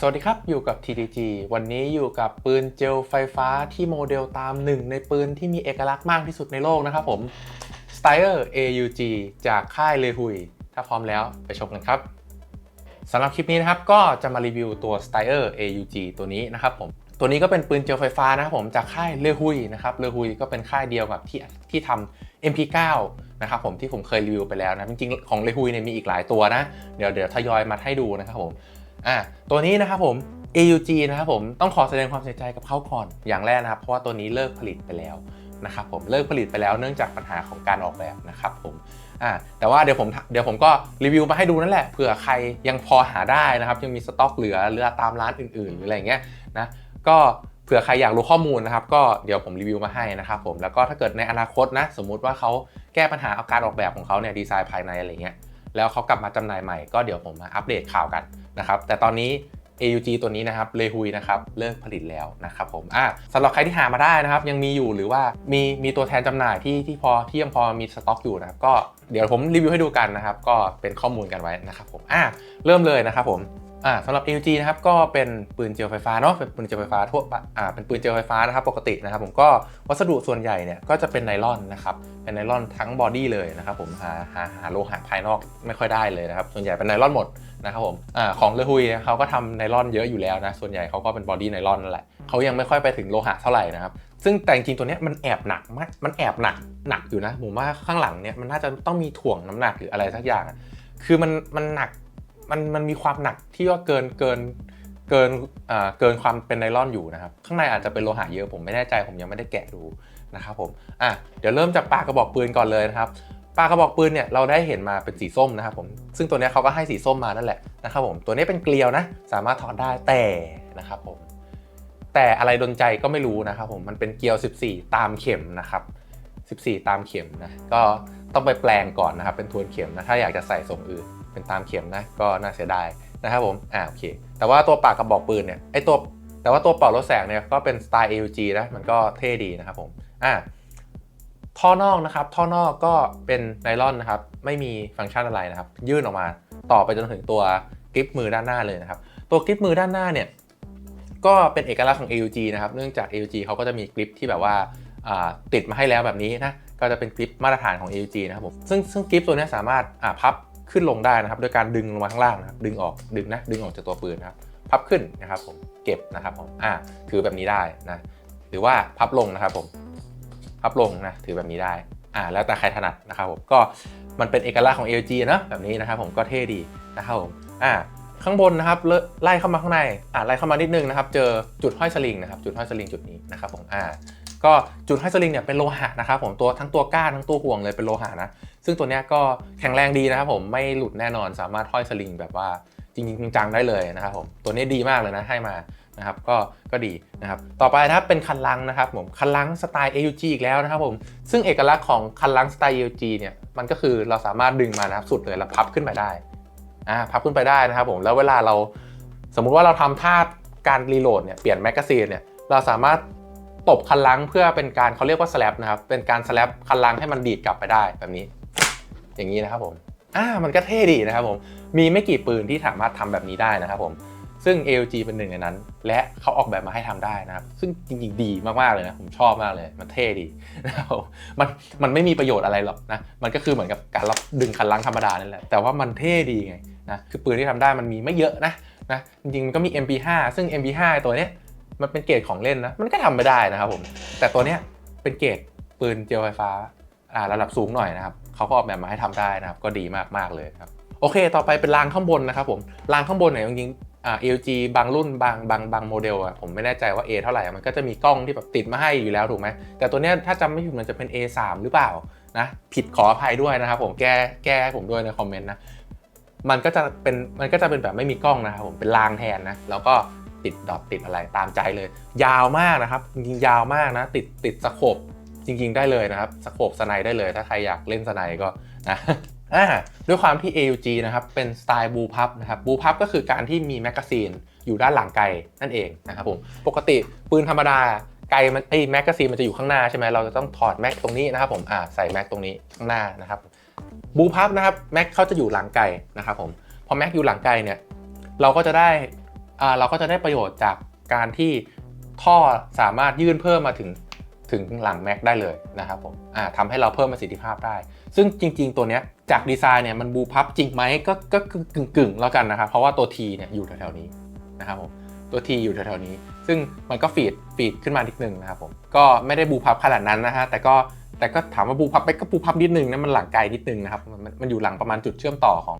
สวัสดีครับ อยู่กับ TDG วันนี้อยู่กับปืนเจลไฟฟ้าที่โมเดลตามหนึ่งในปืนที่มีเอกลักษณ์มากที่สุดในโลกนะครับผม s t y r AUG จากค่ายเลฮุย ถ้าพร้อมแล้วไปชมกันครับสำหรับคลิปนี้นะครับ ก็จะมารีวิวตัว s t y r AUG ตัวนี้นะครับผม ตัวนี้ก็เป็นปืนเจลไฟฟ้านะครับผมจากค่ายเลฮุยนะครับเลฮุยก็เป็นค่ายเดียวกับที่ที่ทำ MP9 นะครับผมที่ผมเคยรีวิวไปแล้วนะจริงๆของเลฮุยเนี่ยมีอีกหลายตัวนะเดี๋ยวเดี๋ยวทยอยมาให้ดูนะครับผม อะตัวนี้นะครับผม AUG นะครับผมต้องขอแสดงความเสียใจกับเขาก่อนอย่างแรกนะครับ เพราะว่าตัวนี้เลิกผลิตไปแล้วนะครับผมเลิกผลิตไปแล้วเนื่องจากปัญหาของการออกแบบนะครับผมอ่าแต่ว่าเดี๋ยวผมเดี๋ยวผมก็รีวิวมาให้ดูนั่นแหละเผื่อใครยังพอหาได้นะครับยังมีสต็อกเหลือเหลือตามร้านอื่นๆหรืออะไรเงี้ยนะก็เผื่อใครอยากรู้ข้อมูลนะครับ ก็เดี๋ยวผมรีวิวมาให้นะครับผมแล้วก็ถ้าเกิดในอนาคตนะสมมุติว่าเขาแก้ปัญหาอาการออกแบบของเขาเนี่ยดีไซน์ภายในอะไรเงี้ยแล้วเขากลับมาจำหน่ายใหม่ก็เดี๋ยวผมมาอัปเดตข่าวกัน นะครับแต่ตอนนี้ AUG ตัวนี้นะครับเลฮุยนะครับเลิกผลิตแล้วนะครับผมอะสำหรับใครที่หามาได้นะครับ ยังมีอยู่หรือว่ามีมีตัวแทนจำหน่ายที่ที่พอที่ยังพอมีสต็อกอยู่นะครับก็เดี๋ยวผมรีวิวให้ดูกันนะครับ ก็เป็นข้อมูลกันไว้นะครับผมอะเริ่มเลยนะครับผมอ่าสำหรับ AUG นะครับก็เป็นปืนเจลไฟฟ้าเนาะเป็นปืนเจลไฟฟ้าทั่วอ่าเป็นปืนเจลไฟฟ้านะครับปกตินะครับ ผมก็วัสดุส่วนใหญ่เนี่ยก็จะเป็นไนลอนนะครับเป็นไนลอนทั้งบอดี้เลยนะครับผมหาหาหาโลหะภายนอกไม่ค่อยได้เลยนะครับส่วนใหญ่เป็นไนลอนหมด นะครับผมอ่าของเลฮุยเขาก็ทำไนลอนเยอะอยู่แล้วนะ ส่วนใหญ่เขาก็เป็นบอดี้ไนลอนนั่นแหละเขายังไม่ค่อยไปถึงโลหะเท่าไหร่นะครับ ซึ่งแต่จริงตัวนี้มันแอบหนักมากมันแอบหนักหนักอยู่นะผมว่าข้างหลังเนี่ยมันน่าจะต้องมีถ่วงน้ำหนักหรืออะไรสักอย่าง คือมันมันหนักมันมันมีความหนักที่ว่าเกินเกินเกินอ่าเกินความเป็นไนลอนอยู่นะครับ ข้างในอาจจะเป็นโลหะเยอะผมไม่แน่ใจผมยังไม่ได้แกะดูนะครับผมอะเดี๋ยวเริ่มจากปากกระบอกปืนก่อนเลยนะครับ ปากกระบอกปืนเนี่ยเราได้เห็นมาเป็นสีส้มนะครับผมซึ่งตัวนี้เขาก็ให้สีส้มมานั่นแหละนะครับผมตัวนี้เป็นเกลียวนะ สามารถถอดได้แต่นะครับผมแต่อะไรดนใจก็ไม่รู้นะครับผมมันเป็นเกลียว 14 ตามเข็มนะครับ14 ตามเข็มนะก็ต้องไปแปลงก่อนนะครับเป็นทวนเข็มนะถ้าอยากจะใส่ทรงอื่นเป็นตามเข็มนะก็น่าเสียดายนะครับผมอ่าโอเค แต่ว่าตัวปากกระบอกปืนเนี่ยไอตัวแต่ว่าตัวเป่าลดแสงเนี่ยก็เป็นสไตล์ AUG นะมันก็เท่ดีนะครับผมอ่า ท่อนอกนะครับ ท่อนอกก็เป็นไนลอนนะครับ ไม่มีฟังก์ชันอะไรนะครับ ยื่นออกมาต่อไปจนถึงตัวกริปมือด้านหน้าเลยนะครับ ตัวกริปมือด้านหน้าเนี่ย ก็เป็นเอกลักษณ์ของ AUG นะครับ เนื่องจาก AUG เขาก็จะมีกริปที่แบบว่าติดมาให้แล้วแบบนี้นะ ก็จะเป็นกริปมาตรฐานของ AUG นะครับผม ซึ่งซึ่งกริปตัวนี้สามารถพับขึ้นลงได้นะครับ โดยการดึงลงมาข้างล่างนะครับ ดึงออก ดึงนะ ดึงออกจากตัวปืนนะครับ พับขึ้นนะครับผม เก็บนะครับผม อ่า ถือแบบนี้ได้นะ หรือว่าพับลงนะครับผม พับลงนะถือแบบนี้ได้อ่าแล้วแต่ใครถนัดนะครับผมก็มันเป็นเอกลักษณ์ของ LG นะแบบนี้นะครับผมก็เท่ดีนะครับผมอ่าข้างบนนะครับเลไล่เข้ามาข้างในอ่าไล่เข้ามานิดนึงนะครับ เจอจุดห้อยสลิงนะครับจุดห้อยสลิงจุดนี้นะครับผมอ่าก็จุดห้อยสลิงเนี่ยเป็นโลหะนะครับผมตัวทั้งตัวก้านทั้งตัวห่วงเลยเป็นโลหะนะซึ่งตัวเนี้ยก็แข็งแรงดีนะครับผมไม่หลุดแน่นอนสามารถห้อยสลิงแบบว่าจริงๆจังได้เลยนะครับผมตัวนี้ดีมากเลยนะให้มา นะครับก็ก็ดีนะครับต่อไปนะครับเป็นคันลังนะครับผมคันลังสไตล์ AUG อีกแล้วนะครับผมซึ่งเอกลักษณ์ของคันลังสไตล์ AUG เนี่ยมันก็คือเราสามารถดึงมานะครับสุดเลยแล้วพับขึ้นไปได้อ่าพับขึ้นไปได้นะครับผมแล้วเวลาเราสมมุติว่าเราทำท่าการรีโหลดเนี่ยเปลี่ยนแมกกาซีนเนี่ยเราสามารถตบคันลังเพื่อเป็นการเขาเรียกว่าสแลปนะครับเป็นการสแลปคันลังให้มันดีดกลับไปได้แบบนี้ อย่างนี้นะครับผมอ่ามันก็เท่ดีนะครับผมมีไม่กี่ปืนที่สามารถทำแบบนี้ได้นะครับผม ซึ่ง ALG เป็นหนึ่งในนั้น และเขาออกแบบมาให้ทำได้นะครับ ซึ่งจริงๆดีมากๆเลยนะ ผมชอบมากเลย มันเท่ดีนะครับมันมันไม่มีประโยชน์อะไรหรอกนะ มันก็คือเหมือนกับการรับดึงคันลังธรรมดานั่นแหละ แต่ว่ามันเท่ดีไงนะ คือปืนที่ทำได้มันมีไม่เยอะนะนะ จริงๆมันก็มี MP5 ซึ่ง MP5 ตัวเนี้ยมันเป็นเกรดของเล่นนะ มันก็ทำไม่ได้นะครับผม แต่ตัวเนี้ยเป็นเกรดปืนเจลไฟฟ้าอ่าระดับสูงหน่อยนะครับเขาก็ออกแบบมาให้ทำได้นะครับ ก็ดีมากๆเลยครับ โอเค ต่อไปเป็นรางข้างบนนะครับผม รางข้างบนเนี่ยจริงๆ อ่า LG บางรุ่นบางบางบางโมเดลอะผมไม่แน่ใจว่า A เท่าไหร่มันก็จะมีกล้องที่แบบติดมาให้อยู่แล้วถูกไหมแต่ตัวเนี้ยถ้าจำไม่ผิดมันจะเป็น A3 หรือเปล่านะผิดขออภัยด้วยนะครับผมแก้แก้ให้ผมด้วยในคอมเมนต์นะมันก็จะเป็นมันก็จะเป็นแบบไม่มีกล้องนะครับผมเป็นรางแทนนะแล้วก็ติดดอทติดอะไรตามใจเลย ยาวมากนะครับจริงๆยาวมากนะ ติดติดสโคปจริง ๆ ได้เลยนะครับสโคปสไนได้เลย ถ้าใครอยากเล่นสไนก็นะ อ่าด้วยความที่ AUG นะครับเป็นสไตล์บูพับนะครับบูพับก็คือการที่มีแมกกาซีนอยู่ด้านหลังไกนั่นเองนะครับผมปกติปืนธรรมดาไกมันไอ้แมกกาซีนมันจะอยู่ข้างหน้าใช่ไหมเราจะต้องถอดแม็กตรงนี้นะครับผมอ่าใส่แม็กตรงนี้ข้างหน้านะครับบูพับนะครับแม็กเขาจะอยู่หลังไกนะครับผมพอแม็กอยู่หลังไกเนี่ยเราก็จะได้อ่าเราก็จะได้ประโยชน์จากการที่ท่อสามารถยื่นเพิ่มมาถึงถึงหลังแม็กได้เลยนะครับผมอ่าทำให้เราเพิ่มประสิทธิภาพได้ ซึ่งจริง ๆ ตัวเนี้ย จากดีไซน์เนี่ยมันบูพับจริงไหมก็ก็กึ่งกึ่งๆแล้วกันนะครับ เพราะว่าตัว T เนี่ยอยู่แถวๆนี้นะครับผมตัว T อยู่แถวๆนี้ ซึ่งมันก็ฟีดฟีดขึ้นมานิดนึงนะครับผมก็ไม่ได้บูพับขนาดนั้นนะฮะแต่ก็แต่ก็ถามว่าบูพับไปก็บูพับนิดนึงนะมันหลังไกลนิดนึงนะครับมันมันอยู่หลังประมาณจุดเชื่อมต่อของ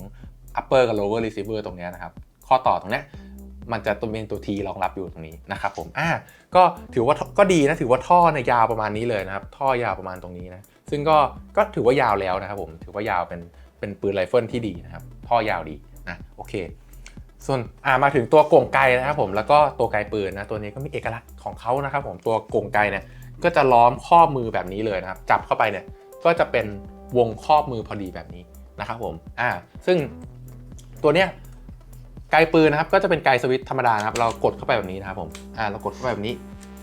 upper กับ lower receiver ตรงเนี้ยนะครับ ข้อต่อตรงเนี้ยมันจะตัวเป็นตัว T รองรับอยู่ตรงนี้นะครับผมอ่าก็ถือว่าก็ดีนะถือว่าท่อในยยาวประมาณนี้เลยนะครับ ท่อยาวประมาณตรงนี้นะ ซึ่งก็ก็ถือว่ายาวแล้วนะครับผมถือว่ายาวเป็นเป็นปืนไรเฟิลที่ดีนะครับท่อยาวดีนะโอเค ส่วนอ่ามาถึงตัวกงไกนะครับผมแล้วก็ตัวไกปืนนะตัวนี้ก็มีเอกลักษณ์ของเขานะครับผมตัวกงไกเนี่ยก็จะล้อมข้อมือแบบนี้เลยนะครับ จับเข้าไปเนี่ยก็จะเป็นวงครอบมือพอดีแบบนี้นะครับผมอ่าซึ่งตัวเนี้ยไกปืนนะครับก็จะเป็นไกสวิตธรรมดานะครับ เรากดเข้าไปแบบนี้นะครับผมอ่าเรากดเข้าไปแบบนี้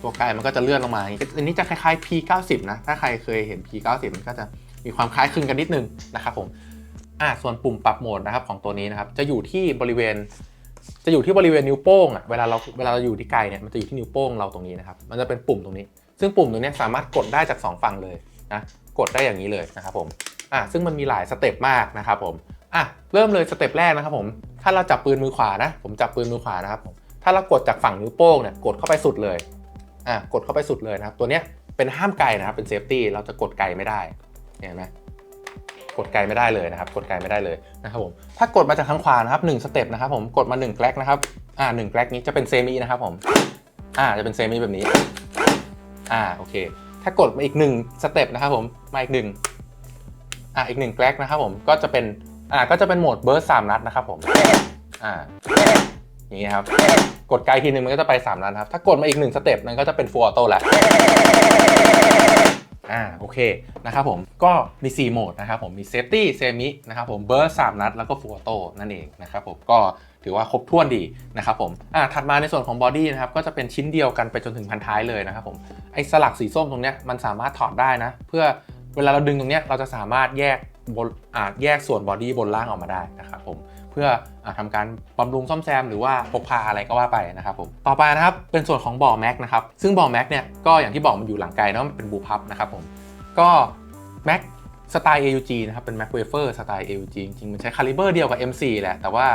ตัวไกมันก็จะเลื่อนลงมาอย่างนี้อันนี้จะคล้ายๆ P90 นะ ถ้าใครเคยเห็น P90 มันก็จะมีความคล้ายคลึงกันนิดนึงนะครับผมอ่าส่วนปุ่มปรับโหมดนะครับของตัวนี้นะครับ จะอยู่ที่บริเวณ จะอยู่ที่บริเวณนิ้วโป้งอะ เวลาเรา เวลาเราอยู่ที่ไกลเนี่ย มันจะอยู่ที่นิ้วโป้งเราตรงนี้นะครับ มันจะเป็นปุ่มตรงนี้ ซึ่งปุ่มตรงนี้สามารถกดได้จาก 2 ฝั่งเลยนะ กดได้อย่างนี้เลยนะครับผม อะซึ่งมันมีหลายสเต็ปมากนะครับผม อะ เริ่มเลยสเต็ปแรกนะครับผม ถ้าเราจับปืนมือขวานะ ผมจับปืนมือขวานะครับผม ถ้าเรากดจากฝั่งนิ้วโป้งเนี่ย กดเข้าไปสุดเลย อะกดเข้าไปสุดเลยนะครับ ตัวเนี้ยเป็นห้ามไกลนะครับเป็นเซฟตี้เราจะกดไกลไม่ได้เห็นไหมกดไกลไม่ได้เลยนะครับ กดไกลไม่ได้เลยนะครับผมถ้ากดมาจากทางขวานะครับหนึ่งสเต็ปนะครับผมกดมา1แกลกนะครับอ่าหนึ่งแกลกนี้จะเป็นเซมินะครับผมอ่าจะเป็นเซมิแบบนี้อ่าโอเค ถ้ากดมาอีกหนึ่งสเต็ปนะครับผมมาอีกหนึ่งอ่าอีกหนึ่งแกลกนะครับผมก็จะเป็นอ่าก็จะเป็นโหมดเบิร์สสามนัดนะครับผมอ่า อย่างนี้ครับ กดไกลทีนึงมันก็จะไปสามนัดครับ ถ้ากดมาอีกหนึ่งสเต็ปนั้นก็จะเป็นฟูออโต้แล้วอ่าโอเคนะครับผมก็มี 4 โหมดนะครับผมมีเซฟตี้เซมินะครับผมเบิร์สามนัด แล้วก็ฟูออโต้นั่นเองนะครับผมก็ถือว่าครบถ้วนดีนะครับผมอ่าถัดมาในส่วนของบอดี้นะครับก็จะเป็นชิ้นเดียวกันไปจนถึงพันท้ายเลยนะครับผมไอ้สลักสีส้มตรงเนี้ยมันสามารถถอดได้นะ เพื่อเวลาเราดึงตรงเนี้ยเราจะสามารถแยกบนอ่าแยกส่วนบอดี้บนล่างออกมาได้นะครับผม เพื่ออาทำการบำรุงซ่อมแซมหรือว่าพกพาอะไรก็ว่าไปนะครับผมต่อไปนะครับเป็นส่วนของบ่อแม็กนะครับซึ่งบ่อแม็กเนี่ยก็อย่างที่บอกมันอยู่หลังไกลเนาะมันเป็นบูพับนะครับผมก็แม็กสไตล์ AUG นะครับเป็น Mac Wafer สไตล์ AUG จริงๆ มันใช้คาลิเบอร์เดียวกับ M4 แหละ แต่ว่า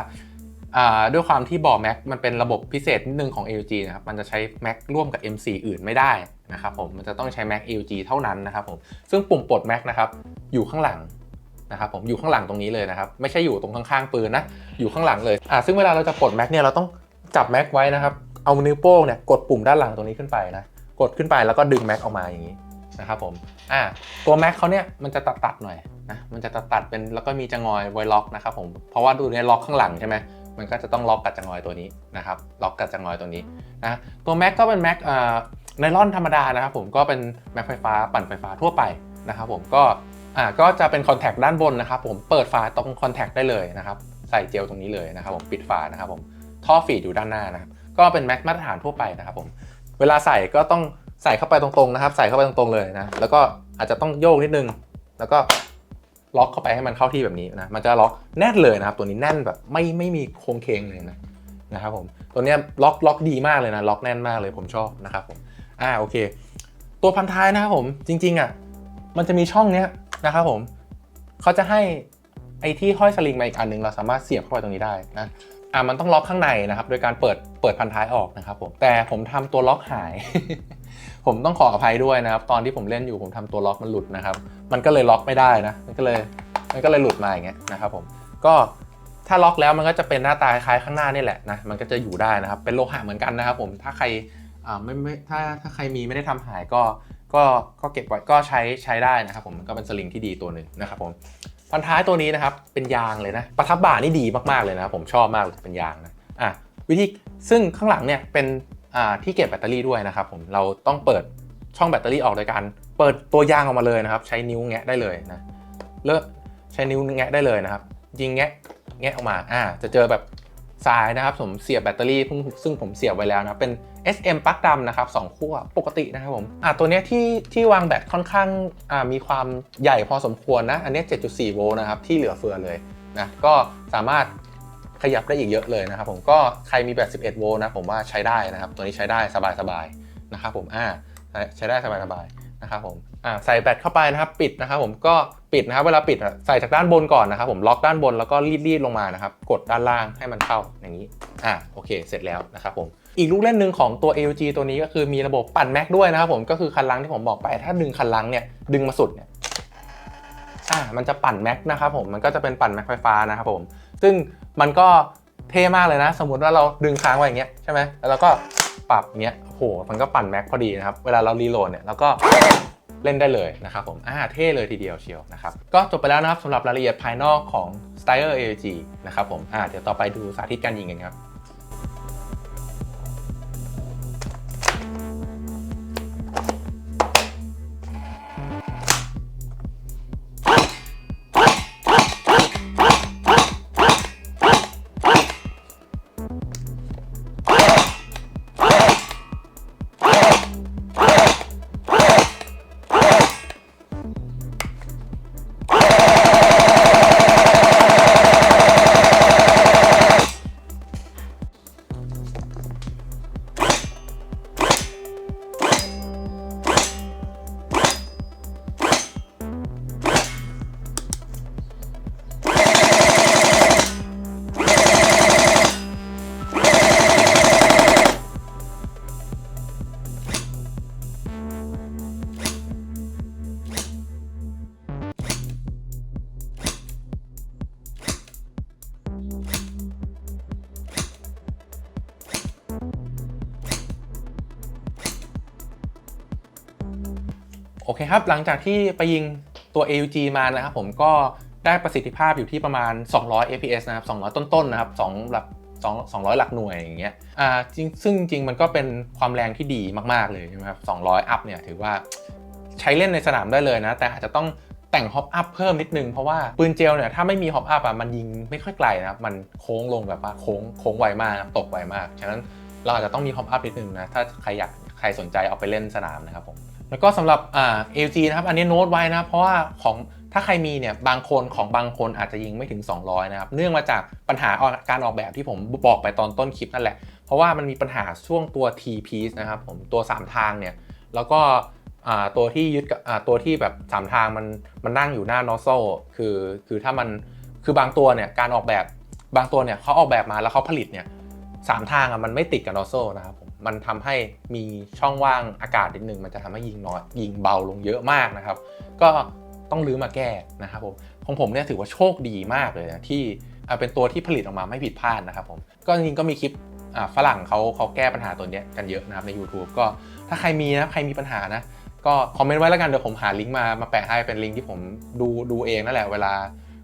อ่าด้วยความที่บ่อ Mac มันเป็นระบบพิเศษนิดนึงของ AUG นะครับ มันจะใช้ Mac ร่วมกับ M4 อื่นไม่ได้นะครับผม มันจะต้องใช้ Mac AUG เท่านั้นนะครับผม ซึ่งปุ่มปลด Mac นะครับ อยู่ข้างหลัง นะครับผมอยู่ข้างหลังตรงนี้เลยนะครับ ไม่ใช่อยู่ตรงข้างๆปืนนะ อยู่ข้างหลังเลยอ่าซึ่งเวลาเราจะปลด Mac เนี่ยเราต้องจับ Mac ไว้นะครับ เอานิ้วโป้งเนี่ยกดปุ่มด้านหลังตรงนี้ขึ้นไปนะ กดขึ้นไปแล้วก็ดึง Mac ออกมาอย่างนี้นะครับผมอ่าตัว Mac เขาเนี่ยมันจะตัดๆหน่อยนะมันจะตัดๆเป็นแล้วก็มีจะงอยไว้ล็อกนะครับผมเพราะว่าดูเนี่ยล็อกข้างหลังใช่ไหมมันก็จะต้องล็อกกับจังงอยตัวนี้นะครับล็อกกับจังงอยตัวนี้นะตัวแม็กก็เป็นแม็กไนลอนธรรมดานะครับผมก็เป็นแม็กไฟฟ้าปั่นไฟฟ้าทั่วไปนะครับผมก็ อ่าก็จะเป็นคอนแทคด้านบนนะครับผมเปิดฝาตรงคอนแทคได้เลยนะครับใส่เจลตรงนี้เลยนะครับผมปิดฝานะครับผมท่อฟีดอยู่ด้านหน้านะครับก็เป็นแม็กมาตรฐานทั่วไปนะครับผมเวลาใส่ก็ต้องใส่เข้าไปตรงๆนะครับ ใส่เข้าไปตรงๆเลยนะแล้วก็อาจจะต้องโยกนิดนึง แล้วก็ล็อกเข้าไปให้มันเข้าที่แบบนี้นะมันจะล็อกแน่นเลยนะครับ ตัวนี้แน่นแบบไม่ไม่มีโครงเคงเลยนะนะครับผมตัวนี้ล็อกล็อกดีมากเลยนะล็อกแน่นมากเลยผมชอบนะครับผมอ่าโอเค ตัวพันท้ายนะครับผมจริงๆอะมันจะมีช่องเนี้ย นะครับผมเขาจะให้ไอ้ที่ห้อยสลิงมาอีกอันหนึ่งเราสามารถเสียบเข้าไปตรงนี้ได้นะอ่ามันต้องล็อกข้างในนะครับ โดยการเปิดเปิดพันท้ายออกนะครับผมแต่ผมทำตัวล็อกหาย ผมต้องขออภัยด้วยนะครับ ตอนที่ผมเล่นอยู่ผมทำตัวล็อกมันหลุดนะครับ มันก็เลยล็อกไม่ได้นะ มันก็เลยมันก็เลยหลุดมาอย่างเงี้ยนะครับผมก็ถ้าล็อกแล้วมันก็จะเป็นหน้าตาคล้ายข้างหน้านี่แหละนะมันก็จะอยู่ได้นะครับ เป็นโลหะเหมือนกันนะครับผมถ้าใครอ่าไม่ไม่ถ้าถ้าใครมีไม่ได้ทำหายก็ ก็ก็เก็บไว้ก็ใช้ใช้ได้นะครับผมมันก็เป็นสลิงที่ดีตัวหนึ่งนะครับผมพันท้ายตัวนี้นะครับเป็นยางเลยนะประทับบ่านี่ดีมากๆเลยนะครับผมชอบมากเลยเป็นยางนะอะวิธีซึ่งข้างหลังเนี่ยเป็นอ่าที่เก็บแบตเตอรี่ด้วยนะครับผมเราต้องเปิดช่องแบตเตอรี่ออกโดยการเปิดตัวยางออกมาเลยนะครับ ใช้นิ้วแงะได้เลยนะเลิกใช้นิ้วแงะได้เลยนะครับ ยิงแงะแงะออกมาอ่าจะเจอแบบสายนะครับผมเสียบแบตเตอรี่ซึ่งผมเสียบไว้แล้วนะเป็น SM ปลั๊กดำนะครับสองขั้วปกตินะครับผมอ่าตัวเนี้ยที่ที่วางแบตค่อนข้างอ่ามีความใหญ่พอสมควรนะ อันเนี้ย7.4 โวลต์นะครับ ที่เหลือเฟือเลยนะก็สามารถขยับได้อีกเยอะเลยนะครับผมก็ใครมีแบต11 โวลต์นะผมว่าใช้ได้นะครับ ตัวนี้ใช้ได้สบายๆนะครับผมอ่าใช้ได้สบายๆนะครับผมอ่าใส่แบตเข้าไปนะครับปิดนะครับผมก็ปิดนะครับเวลาปิดอะใส่จากด้านบนก่อนนะครับผมล็อกด้านบนแล้วก็รีดๆลงมานะครับกดด้านล่างให้มันเข้าอย่างนี้อ่าโอเค เสร็จแล้วนะครับผม อีกลูกเล่นหนึ่งของตัว AUG ตัวนี้ก็คือมีระบบปั่นแม็กด้วยนะครับผมก็คือคันลังที่ผมบอกไป ถ้าดึงคันลังเนี่ยดึงมาสุดเนี่ยอ่ามันจะปั่นแม็กนะครับผมมันก็จะเป็นปั่นแม็กไฟฟ้านะครับผมซึ่งมันก็เท่มากเลยนะ สมมติว่าเราดึงค้างไว้อย่างเงี้ยใช่ไหมแล้วเราก็ปรับเงี้ยโอ้โหมันก็ปั่นแม็กพอดีนะครับเวลาเรารีโหลดเนี่ยเราก็เล่นได้เลยนะครับผมอ่าเท่เลยทีเดียวเชียวนะครับ ก็จบไปแล้วนะครับสำหรับรายละเอียดภายนอกของ Style AG นะครับผมอ่าเดี๋ยวต่อไปดูสาธิตการยิงกันครับ เคครับ หลังจากที่ไปยิงตัว AUG มานะครับผมก็ได้ประสิทธิภาพอยู่ที่ประมาณ 200 fps นะครับ 200 ต้นๆนะครับ2หลัก2 200 หลักหน่วยอย่างเงี้ยอ่าจริงซึ่งจริงมันก็เป็นความแรงที่ดีมากๆเลยใช่ไหมครับ200 อัพเนี่ยถือว่าใช้เล่นในสนามได้เลยนะ แต่อาจจะต้องแต่งฮอปอัพเพิ่มนิดนึง เพราะว่าปืนเจลเนี่ยถ้าไม่มีฮอปอัพอะมันยิงไม่ค่อยไกลนะครับ มันโค้งลงแบบว่าโค้งโค้งไวมากตกไวมาก ฉะนั้นเราอาจจะต้องมีฮอปอัพนิดนึงนะ ถ้าใครอยากใครสนใจเอาไปเล่นสนามนะครับผม แล้วก็สำหรับอ่า LG นะครับอันนี้โน้ตไว้นะเพราะว่าของถ้าใครมีเนี่ยบางคนของบางคนอาจจะยิงไม่ถึง 200 นะครับ เนื่องมาจากปัญหาการออกแบบที่ผมบอกไปตอนต้นคลิปนั่นแหละ เพราะว่ามันมีปัญหาช่วงตัว T piece นะครับผมตัว 3 ทางเนี่ย แล้วก็ตัวที่ยึดตัวที่แบบ 3 ทางมันมันนั่งอยู่หน้านอ z โซคือคือถ้ามันคือบางตัวเนี่ยการออกแบบบางตัวเนี่ยเขาออกแบบมาแล้วเขาผลิตเนี่ยสามทางอะมันไม่ติดกับนอ z โซนะครับผม มันทำให้มีช่องว่างอากาศนิดนึง มันจะทำให้ยิงน้อยยิงเบาลงเยอะมากนะครับ ก็ต้องรื้อมาแก้นะครับผมของผมเนี่ยถือว่าโชคดีมากเลยนะที่เป็นตัวที่ผลิตออกมาไม่ผิดพลาดนะครับผมก็จริงก็มีคลิปฝรั่งเขาเขาแก้ปัญหาตัวนี้กันเยอะนะครับใน YouTube ก็ถ้าใครมีนะใครมีปัญหานะ ก็คอมเมนต์ไว้แล้วกันเดี๋ยวผมหาลิงก์มามาแปะให้เป็นลิงก์ที่ผมดูดูเองนั่นแหละเวลา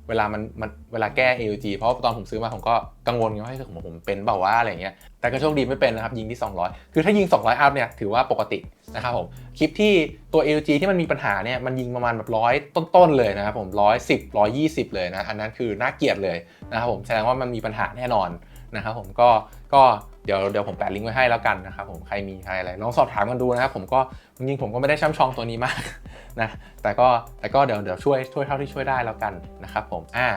เวลามันมันเวลาแก้ AUG เพราะตอนผมซื้อมาผมก็กังวลไงว่าให้ของผมเป็นเปล่าวะอะไรเงี้ยแต่ก็โชคดีไม่เป็นนะครับยิงที่ 200 คือถ้ายิง 200 อัพเนี่ยถือว่าปกตินะครับผมคลิปที่ตัว AUG ที่มันมีปัญหาเนี่ยมันยิงประมาณแบบร้อยต้นๆเลยนะครับผมร้อยสิบร้อยยี่สิบเลยนะอันนั้นคือน่าเกลียดเลยนะครับผมแสดงว่ามันมีปัญหาแน่นอนนะครับผมก็ก็เดี๋ยวเดี๋ยวผมแปะลิงก์ไว้ให้แล้วกันนะครับผมใครมีใครอะไรลองสอบถามกันดูนะครับผมก็จริงผมก็ไม่ได้ช่ำชองตัวนี้มาก นะแต่ก็แต่ก็เดี๋ยวเดี๋ยวช่วยช่วยเท่าที่ช่วยได้แล้วกันนะครับผมอ่า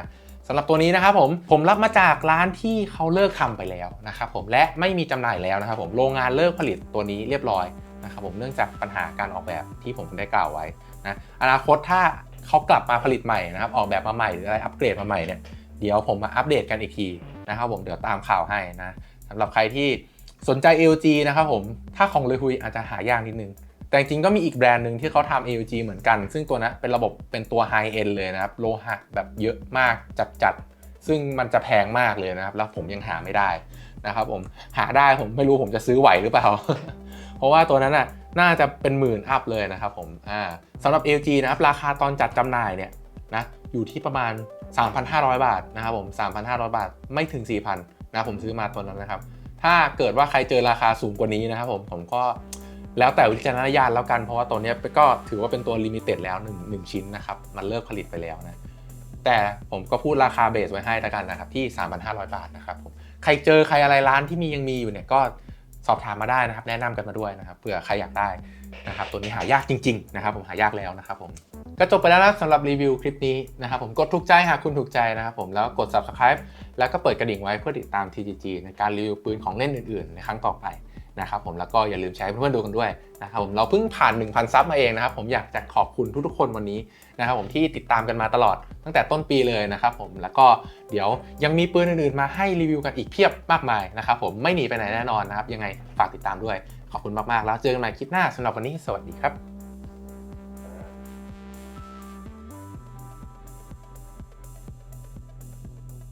สำหรับตัวนี้นะครับผมผมรับมาจากร้านที่เขาเลิกทำไปแล้วนะครับผมและไม่มีจำหน่ายแล้วนะครับผมโรงงานเลิกผลิตตัวนี้เรียบร้อยนะครับผมเนื่องจากปัญหาการออกแบบที่ผมได้กล่าวไว้นะอนาคตถ้าเขากลับมาผลิตใหม่นะครับออกแบบมาใหม่หรืออะไรอัปเกรดมาใหม่เนี่ยเดี๋ยวผมมาอัปเดตกันอีกทีนะครับผมเดี๋ยวตามข่าวให้นะสำหรับใครที่สนใจ LG นะครับผมถ้าของเลยฮุยอาจจะหายากนิดนึง แต่จริงก็มีอีกแบรนด์หนึ่งที่เขาทำ AUG เหมือนกัน ซึ่งตัวนั้นเป็นระบบเป็นตัว High End เลยนะครับ โลหะแบบเยอะมากจัดๆ ซึ่งมันจะแพงมากเลยนะครับ แล้วผมยังหาไม่ได้นะครับผมหาได้ผมไม่รู้ผมจะซื้อไหวหรือเปล่า เพราะว่าตัวนั้นน่ะน่าจะเป็นหมื่นอัพเลยนะครับผมอ่าสำหรับ LG นะครับราคาตอนจัดจำหน่ายเนี่ยนะอยู่ที่ประมาณ 3,500 บาทนะครับผม 3,500 บาทไม่ถึง 4,000นะผมซื้อมาตัวนั้นนะครับ ถ้าเกิดว่าใครเจอราคาสูงกว่านี้นะครับผมผมก็ แล้วแต่วิจารณญาณแล้วกันเพราะว่าตัวนี้ก็ถือว่าเป็นตัวลิมิเต็ดแล้ว1 1ชิ้นนะครับมันเลิกผลิตไปแล้วนะแต่ผมก็พูดราคาเบสไว้ให้แล้วกันนะครับที่ 3,500 บาทนะครับผมใครเจอใครอะไรร้านที่มียังมีอยู่เนี่ยก็สอบถามมาได้นะครับ แนะนำกันมาด้วยนะครับเผื่อใครอยากได้นะครับตัวนี้หายากจริงๆนะครับผมหายากแล้วนะครับผมก็จบไปแล้วนะสำหรับรีวิวคลิปนี้นะครับผมกดถูกใจหากคุณถูกใจนะครับผมแล้วกด subscribe แล้วก็เปิดกระดิ่งไว้เพื่อติดตาม TGG ในการรีวิวปืนของเล่นอื่นๆ ในครั้งต่อไป นะครับผมแล้วก็อย่าลืมใช้เพื่อนๆดูกันด้วยนะครับผมเราเพิ่งผ่าน 1,000 ซับมาเองนะครับผมอยากจะขอบคุณทุกๆคนวันนี้นะครับผมที่ติดตามกันมาตลอดตั้งแต่ต้นปีเลยนะครับผมแล้วก็เดี๋ยวยังมีปืนอื่นๆมาให้รีวิวกันอีกเพียบมากมายนะครับผมไม่หนีไปไหนแน่นอนนะครับยังไงฝากติดตามด้วย ขอบคุณมากๆแล้วเจอกันใหม่คลิปหน้าสำหรับวันนี้สวัสดีครับ